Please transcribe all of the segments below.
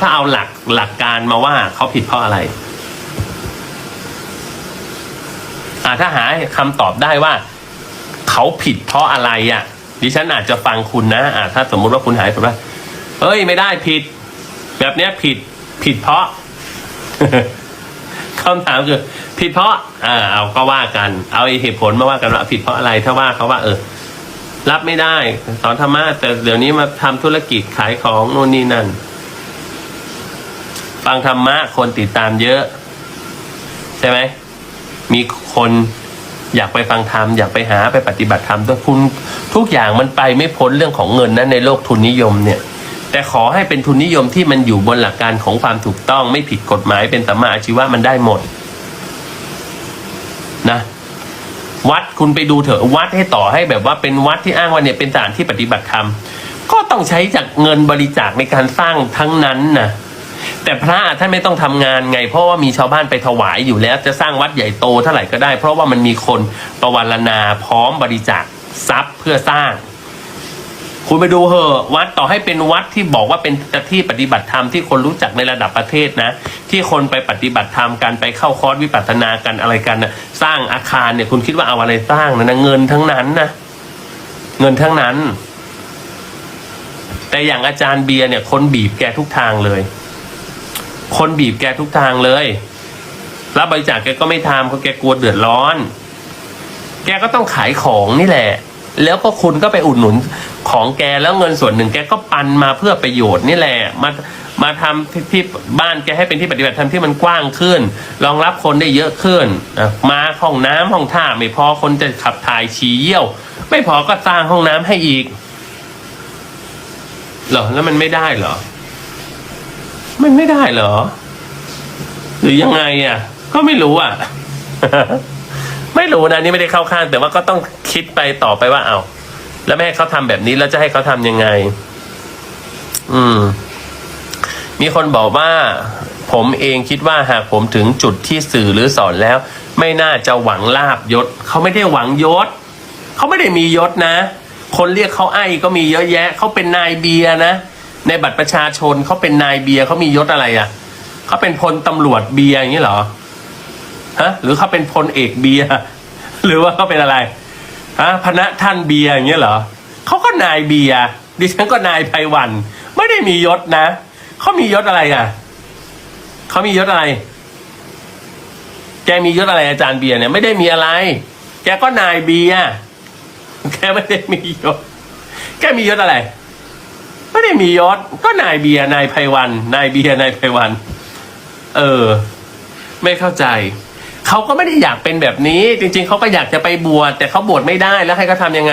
ถ้าเอาหลักหลักการมาว่าเขาผิดเพราะอะไรอ่าถ้าหาคำตอบได้ว่าเขาผิดเพราะอะไรอะ ดิฉันอาจจะฟังคุณนะอ่าถ้าสมมุติว่าคุณหายผมว่าเอ้ยไม่ได้ผิด แบบเนี้ยผิดผิดเพราะคำถามคือผิดเพราะอ่าเอาก็ว่ากัน เอาเหตุผลมาว่ากันว่าผิดเพราะอะไรถ้าว่าเขาว่า เออ รับไม่ได้ สอนธรรมะแต่เดี๋ยวนี้มาทำธุรกิจขายของโน่นนี่นั่น ฟังธรรมะคนติดตามเยอะ ใช่ไหม มีคนอยากไปฟังธรรม อยากไปหาไปปฏิบัติธรรมด้วยคุณทุกอย่างมันไปไม่พ้นเรื่องของเงินนะในโลกทุนนิยมเนี่ย แต่ขอให้เป็นทุนนิยมที่มันอยู่บนหลักการของความถูกต้องไม่ผิดกฎหมายเป็นสัมมาอาชีวะมันได้หมด นะวัดคุณไปดูเถอะวัดให้ต่อให้แบบว่าเป็นวัดที่อ้างว่าเนี่ยเป็นสถานที่ปฏิบัติธรรม ก็ต้องใช้จากเงินบริจาคในการสร้างทั้งนั้นนะ แต่พระท่านไม่ต้องทำงานไง เพราะว่ามีชาวบ้านไปถวายอยู่แล้ว จะสร้างวัดใหญ่โตเท่าไหร่ก็ได้ เพราะว่ามันมีคนประวันาพร้อมบริจาคทรัพย์เพื่อสร้าง คุณไปดูเหอะวัดต่อให้เป็นวัดที่บอกว่าเป็นที่ปฏิบัติธรรมที่คนรู้จักในระดับประเทศนะ ที่คนไปปฏิบัติธรรมกันไปเข้าคอร์สวิปัสสนากันอะไรกันนะสร้างอาคารเนี่ยคุณคิดว่าเอาอะไรสร้างนะนะเงินทั้งนั้นนะเงินทั้งนั้น แต่อย่างอาจารย์เบียร์เนี่ยคนบีบแกทุกทางเลย คนบีบแกทุกทางเลย รับบริจาคแกก็ไม่ทำเพราะแกกลัวเดือดร้อน แกก็ต้องขายของนี่แหละ แล้วก็คุณก็ไปอุดหนุนของแกแล้วเงินส่วนหนึ่งแกก็ปันมาเพื่อประโยชน์นี่แหละ มามาทำที่ที่บ้านแกให้เป็นที่ปฏิบัติธรรมที่มันกว้างขึ้น รองรับคนได้เยอะขึ้น มาห้องน้ำห้องท่าไม่พอคนจะขับถ่ายฉี่เยี่ยว ไม่พอก็สร้างห้องน้ำให้อีก เหรอแล้วมันไม่ได้เหรอ มันไม่ได้เหรอ หรือยังไงอะ ก็ไม่รู้อะ ไม่รู้นะนี่ไม่ได้เข้าข้าง แต่ว่าก็ต้องคิดไปต่อไปว่า เอา แล้วไม่ให้เขาทำแบบนี้แล้วจะให้เขาทำยังไง อืม มีคนบอกว่า ผมเองคิดว่าหากผมถึงจุดที่สื่อหรือสอนแล้ว ไม่น่าจะหวังลาบยศเขาไม่ได้หวังยศเขาไม่ได้มียศนะ คนเรียกเขาไอ้ก็มีเยอะแยะเขาเป็นนายเบียนะ ในบัตรประชาชนเขาเป็นนายเบียร์เขามียศอะไรอะเขาเป็นพลตำรวจเบียร์อย่างนี้เหรอฮะหรือเขาเป็นพลเอกเบียร์หรือว่าเขาเป็นอะไรฮะพระท่านเบียร์อย่างเงี้ยเหรอเขาก็นายเบียร์ดิฉันก็นายไพวัน ไม่ได้มียศนะเขามียศอะไรอะเขามียศอะไร แกมียศอะไรอาจารย์เบียร์เนี่ยไม่ได้มีอะไร แกก็นายเบียร์แกไม่ได้มียศแกมียศอะไร ไม่ได้มียศก็นายเบียร์นายไพวันนายเบียร์นายไพวัน เออ ไม่เข้าใจเขาก็ไม่ได้อยากเป็นแบบนี้ จริง ๆเขาก็อยากจะไปบวชแต่เขาบวชไม่ได้แล้วให้เขาทำยังไง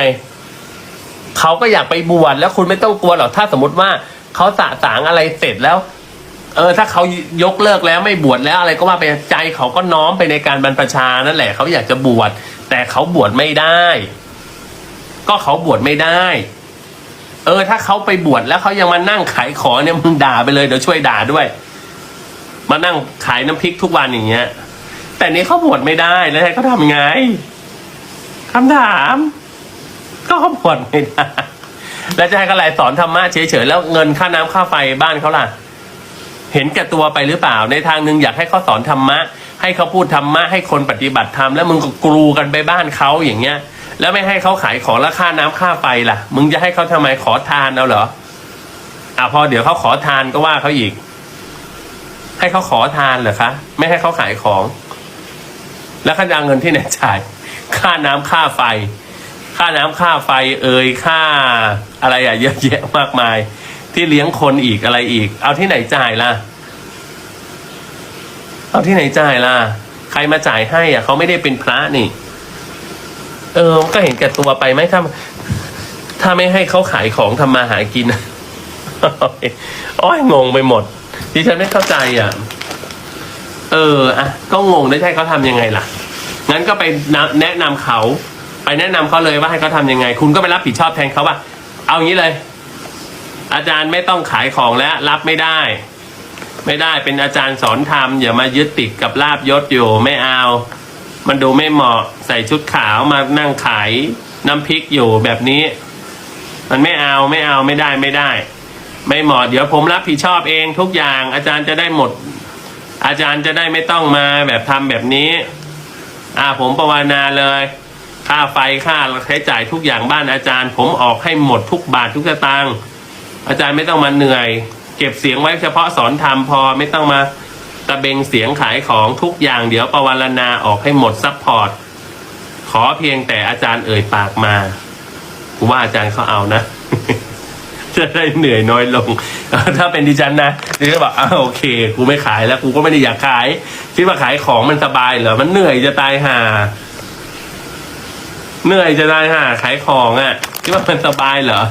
เขาก็อยากไปบวชแล้วคุณไม่ต้องกลัวหรอกถ้าสมมติว่าเขาสะสางอะไรเสร็จแล้ว เออ ถ้าเขายกเลิกแล้วไม่บวชแล้วอะไรก็ว่าไปใจเขาก็น้อมไปในการบรรพชานั่นแหละเขาอยากจะบวชแต่เขาบวชไม่ได้ ก็เขาบวชไม่ได้ เออ ถ้าเขาไปบวชแล้วเขายังมานั่งขายของเนี่ยมึงด่าไปเลยเดี๋ยวช่วยด่าด้วย มานั่งขายน้ำพริกทุกวันอย่างเงี้ย แต่นี้เขาบวชไม่ได้แล้วให้เขาทำไงคำถาม ก็เขาบวชไม่ได้แล้วจะให้เขาอะไรสอนธรรมะเฉยๆแล้วเงินค่าน้ำค่าไฟบ้านเขาล่ะ เห็นแก่ตัวไปหรือเปล่า ในทางหนึ่งอยากให้เขาสอนธรรมะให้เขาพูดธรรมะให้คนปฏิบัติธรรมแล้วมึงก็กรูกันไปบ้านเขาอย่างเงี้ย แล้วไม่ให้เขาขายของแล้วค่าน้ำค่าไฟล่ะ มึงจะให้เขาทำไมขอทานเอาเหรออะพอเดี๋ยวเขาขอทานก็ว่าเขาอีก ให้เขาขอทานเหรอคะ ไม่ให้เขาขายของ แล้วเขาจะเอาเงินที่ไหนจ่าย ค่าน้ำค่าไฟ ค่าน้ำค่าไฟ เอ่ยค่าอะไรอะเยอะแยะมากมาย ที่เลี้ยงคนอีกอะไรอีก เอาที่ไหนจ่ายล่ะ เอาที่ไหนจ่ายล่ะ ใครมาจ่ายให้อะเขาไม่ได้เป็นพระนี่ เออก็เห็นแก่ตัวไปไหมถ้าถ้าไม่ให้เขาขายของทำมาหากินโอ้ยงงไปหมดดิฉันไม่เข้าใจอะ เอออะก็งงได้ใช่เขาทำยังไงล่ะงั้นก็ไปแนะนำเขาไปแนะนำเขาเลยว่าให้เขาทำยังไง คุณก็ไปรับผิดชอบแทนเขาว่าเอางี้เลย อาจารย์ไม่ต้องขายของแล้ว รับไม่ได้ ไม่ได้เป็นอาจารย์สอนธรรมอย่ามายึดติดกับลาบยศอยู่ไม่เอา มันดูไม่เหมาะใส่ชุดขาวมานั่งขายน้ำพริกอยู่แบบนี้ มันไม่เอาไม่เอาไม่ได้ไม่ได้ ไม่เหมาะเดี๋ยวผมรับผิดชอบเองทุกอย่าง อาจารย์จะได้หมด อาจารย์จะได้ไม่ต้องมาแบบทำแบบนี้ อ่าผมประวานาเลย ค่าไฟค่าใช้จ่ายทุกอย่างบ้านอาจารย์ ผมออกให้หมดทุกบาททุกสตางค์อาจารย์ไม่ต้องมาเหนื่อย เก็บเสียงไว้เฉพาะสอนธรรมพอไม่ต้องมา ตะเบงเสียงขายของทุกอย่างเดี๋ยวประวารณาออกให้หมดซัพพอร์ต ขอเพียงแต่อาจารย์เอ่ยปากมากูว่าอาจารย์เขาเอานะ จะได้เหนื่อยน้อยลง ถ้าเป็นดิฉันนะดิฉันบอกอ้าโอเค กูไม่ขายแล้ว กูก็ไม่ได้อยากขายคิดว่าขายของมันสบายเหรอมันเหนื่อยจะตายห่าเหนื่อยจะตายห่าขายของอะ่ะคิดว่ามันสบายเหรอ